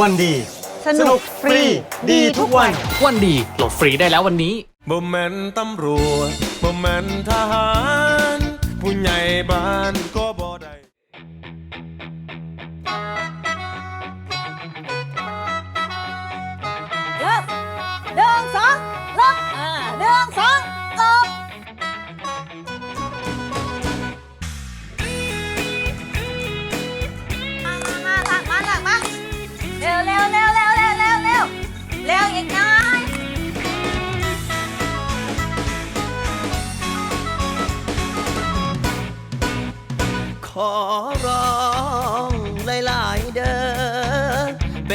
วันดี สนุกฟรี ดีทุกวัน วันดีโหลดฟรีได้แล้ววันนี้บ่แม่นตำรวจบ่แม่นทหาร ผู้ใหญ่บ้านก็บ่ได้เริ่มหนึ่งสองลบอ่าหนึ่งสอง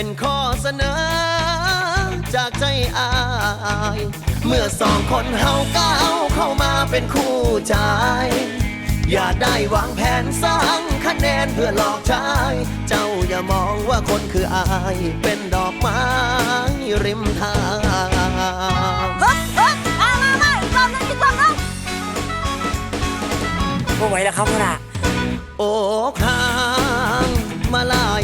เป็นข้อเสนอ จากใจอาย เมื่อสองคนเฮาก้าวเข้ามาเป็นคู่ใจ อย่าได้วางแผนสร้างคะแนนเพื่อหลอกชาย เจ้าอย่ามองว่าคนคืออาย เป็นดอกไม้ริมทางเฮ้ยเฮ้ยมามามาอีกรอบหนึงอีกรอบหนึงไม่ไหวแล้วครับพ่อหนาโอ้ข้างมาหลาย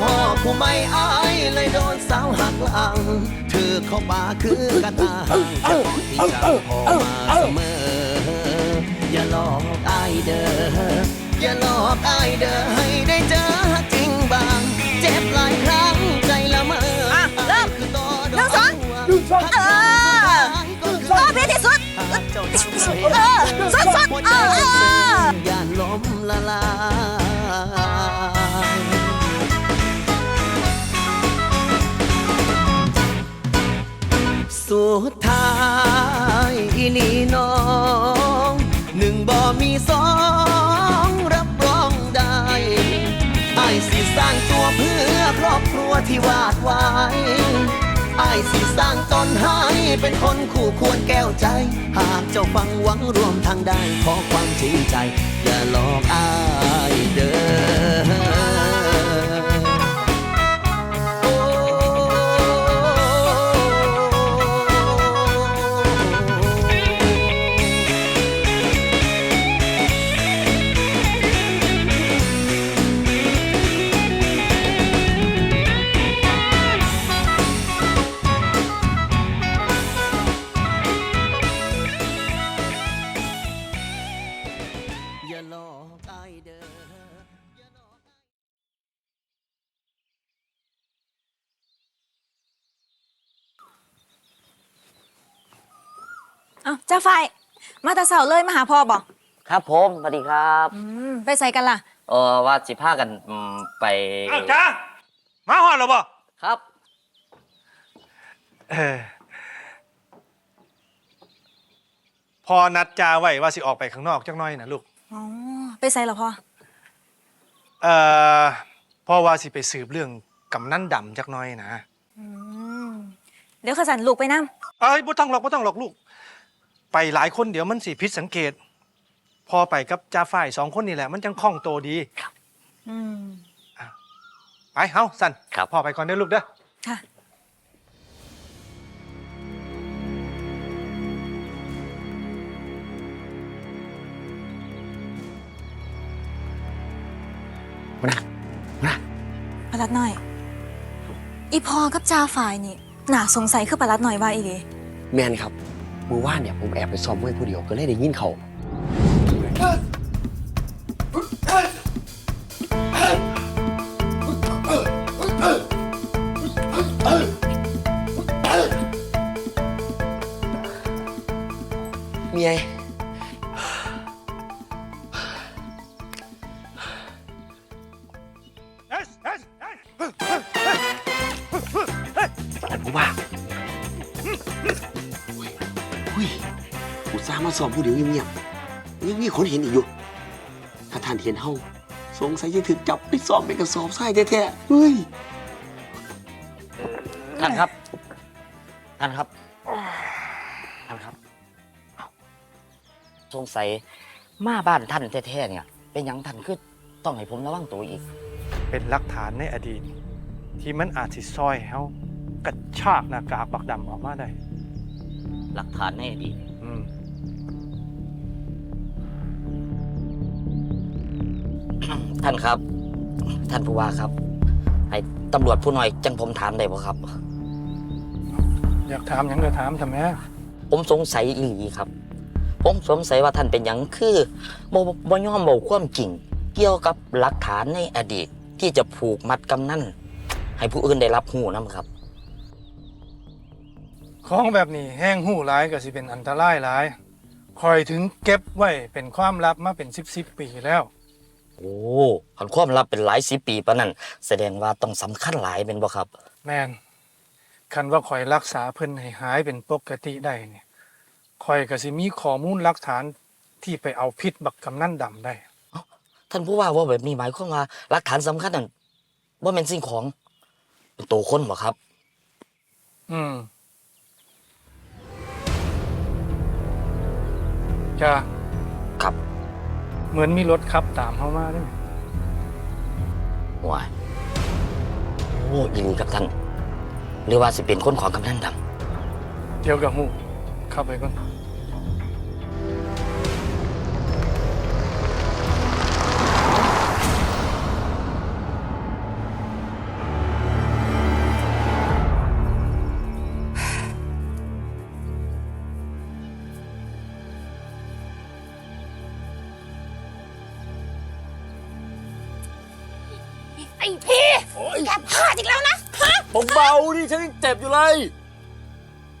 พ่อผู้ไม่อายเลยโดนสาวหักหลังเธอเข้าป่าคือกระตาจะที่จะพอมาเสมอ อย่าหลอกอายเด้ออย่าหลอกอายเด้อให้ได้เจอจริง สุดท้ายอีหลีน้องหนึ่งบ่มีสองรับรองได้ไอ้สิสร้างตัวเพื่อครอบครัวที่วาดไว้ไอ้สิสร้างตนให้เป็นคนคู่ควรแก้วใจ หากเจ้าฟังหวังรวมทางได้ขอความจริงใจ อย่าหลอกอายเด้อ อย่าหลอกอายเด้อเอ้าเจ้าไฟ มาแตาเสาเลยมาหาพ่อบอกครับผมสวัสดีครับอืมไปใส่กันล่ะ เออว่าสิพากันอืมไปอ้าวจ้ามาหอดหรอบ่ครับเออพอนัดจาไว้ว่าสิออกไปข้างนอกจักหน้อยนะลูก อ๋อ ไปใส่เหรอพ่อ เอ่อพ่อว่าสิไปสืบเรื่องกำนันดำจักหน้อยนะอืมเดี๋ยวขสันลูกไปนั่งเอ้ยบ่ต้องหรอกบ่ต้องหรอกลูก ไปหลายคนเดี๋ยวมันสิผิดสังเกตพอไปกับจ่าฝ่ายสองคนนี่แหละ มันจังคล่องโตวดี อืม ไปเฮาสันครับ พ่อไปก่อนเด้อลูกเด้อ ค่ะ ปลัดหน่อย อีพอกับจาฝ่ายนี่น่าสงสัยคือปลัดหน่อยว่าอีเดีแมนครับมือว่านเนี่ยผมแอบไปซ้อมมวยผู้เดียวก็เลยได้ยินเขาเมีย ยอุตส่าห์มาซ้อมผู้เดียวเงียบๆยังมีคนเห็นอีกอยู่ ถ้าท่านเห็นเฮาสงสัยจะถึกจับไปซ้อมเป็นกระสอบทรายแท้ๆเฮ้ย ท่านครับ ท่านครับ ท่านครับเอ้าสงสัยมาบ้านท่านแท้ๆเนี่ย เป็นหยังท่านคือต้องให้ผมระวังตัวอีก เป็นหลักฐานในอดีต ที่มันอาจสิซอยให้เฮากระชากหน้ากากบักดำออกมาได้ หลักฐานในอดีตอืมท่านครับ ท่านผู้ว่าครับ ให้ตำรวจผู้น้อยจังผมถามได้บ่ครับ อยากถามหยังก็ถามทำไมผมสงสัยอีหลีครับ ผมสงสัยว่าท่านเป็นหยังคือบ่บ่ยอมบอกความจริง เกี่ยวกับหลักฐานในอดีตที่จะผูกมัดกำนันให้ผู้อื่นได้รับหูนํครับ ของแบบนี้แห้งหูหลายก็สิเป็นอันตรายหลายคอยถึงเก็บไว้เป็นความลับมาเป็นสิบสิบปีแล้ว โอ้คันความลับเป็นหลายสิบปีปานนั้นแสดงว่าต้องสำคัญหลายเป็นบ่ครับ แมนคันว่าคอยรักษาเพิ่นให้หายเป็นปกติได้เนี่ยคอยก็สิมีข้อมูลหลักฐานที่ไปเอาพิษบักกำนั่นดำได้ ท่านผู้ว่าว่าแบบนี้หมายความว่าหลักฐานสำคัญนั่นว่าเป็นสิ่งของเป็นตัวคนบ่ครับ อืม จ้าครับ เหมือนมีรถขับตามเข้ามาด้วยว้ายโอ้อีหลีครับท่าน หรือว่าสิเป็นคนของกำนันดเดี๋ยวกับหูเข้าไปก่อน ไอ้พี่แกพลาดอีกแล้วนะฮะเบาๆดิฉันยังเจ็บอยู่เลย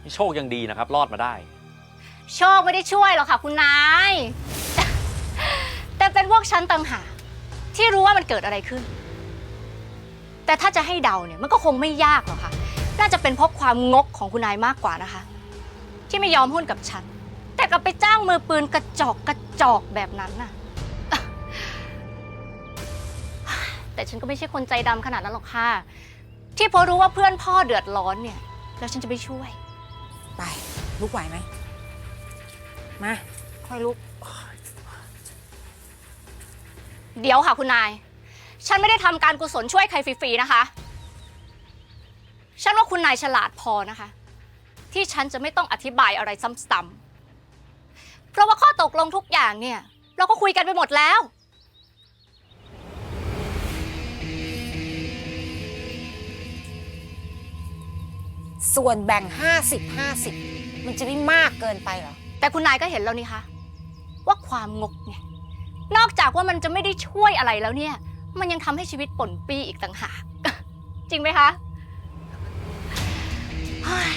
นี่โชคยังดีนะครับ รอดมาได้ โชคไม่ได้ช่วยหรอกค่ะ คุณนาย แต่เป็นพวกฉันต่างหากที่รู้ว่ามันเกิดอะไรขึ้น แต่ถ้าจะให้เดาเนี่ยมันก็คงไม่ยากหรอกค่ะ น่าจะเป็นเพราะความงกของคุณนายมากกว่านะคะ ที่ไม่ยอมหุ้นกับฉัน แต่กลับไปจ้างมือปืนกระจอกกระจอกแบบนั้นน่ะ แต่ฉันก็ไม่ใช่คนใจดำขนาดนั้นหรอกค่ะ ที่พอรู้ว่าเพื่อนพ่อเดือดร้อนเนี่ย แล้วฉันจะไปช่วย ไป ลุกไหวไหม มา ค่อยลุก เดี๋ยวค่ะคุณนาย ฉันไม่ได้ทำการกุศลช่วยใครฟรีๆนะคะ ฉันว่าคุณนายฉลาดพอนะคะ ที่ฉันจะไม่ต้องอธิบายอะไรซ้ำๆเพราะว่าข้อตกลงทุกอย่างเนี่ย เราก็คุยกันไปหมดแล้ว ส่วนแบ่ง 50 50 มันจะไม่มากเกินไปเหรอ แต่คุณนายก็เห็นแล้วนี่คะว่าความงกเนี่ยนอกจากว่ามันจะไม่ได้ช่วยอะไรแล้วเนี่ย มันยังทำให้ชีวิตป่นปี้อีกต่างหาก จริงไหมคะเฮ้ย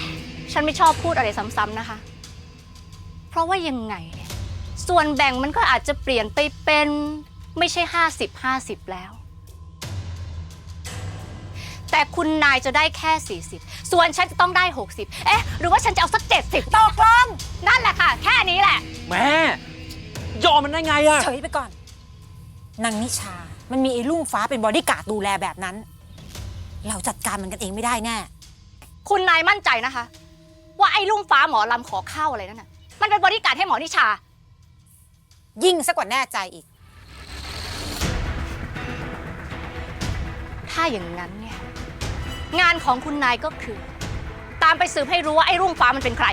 ฉันไม่ชอบพูดอะไรซ้ำๆนะคะ เพราะว่ายังไงเนี่ยส่วนแบ่งมันก็อาจจะเปลี่ยนไปเป็นไม่ใช่ 50 50 แล้ว แต่คุณนายจะได้แค่ 40 ส่วนฉันจะต้องได้ 60 เอ๊ะ หรือว่าฉันจะเอาสัก 70ตกลงนั่นแหละค่ะ แค่นี้แหละ แม่ยอมมันได้ไงอะเฉยไปก่อนนางนิชา มันมีไอ้ลุงฟ้าเป็นบอดี้การ์ดดูแลแบบนั้น เราจัดการมันกันเองไม่ได้แน่ คุณนายมั่นใจนะคะ ว่าไอ้ลุงฟ้าหมอลำขอข้าวอะไรนั่นน่ะมันเป็นบริการดให้หมอนิชา ยิ่งซะกว่าแน่ใจอีก ถ้าอย่างนั้นเนี่ย งานของคุณนายก็คือ ตามไปสืบให้รู้ว่าไอ้รุ่งฟ้ามันเป็นใคร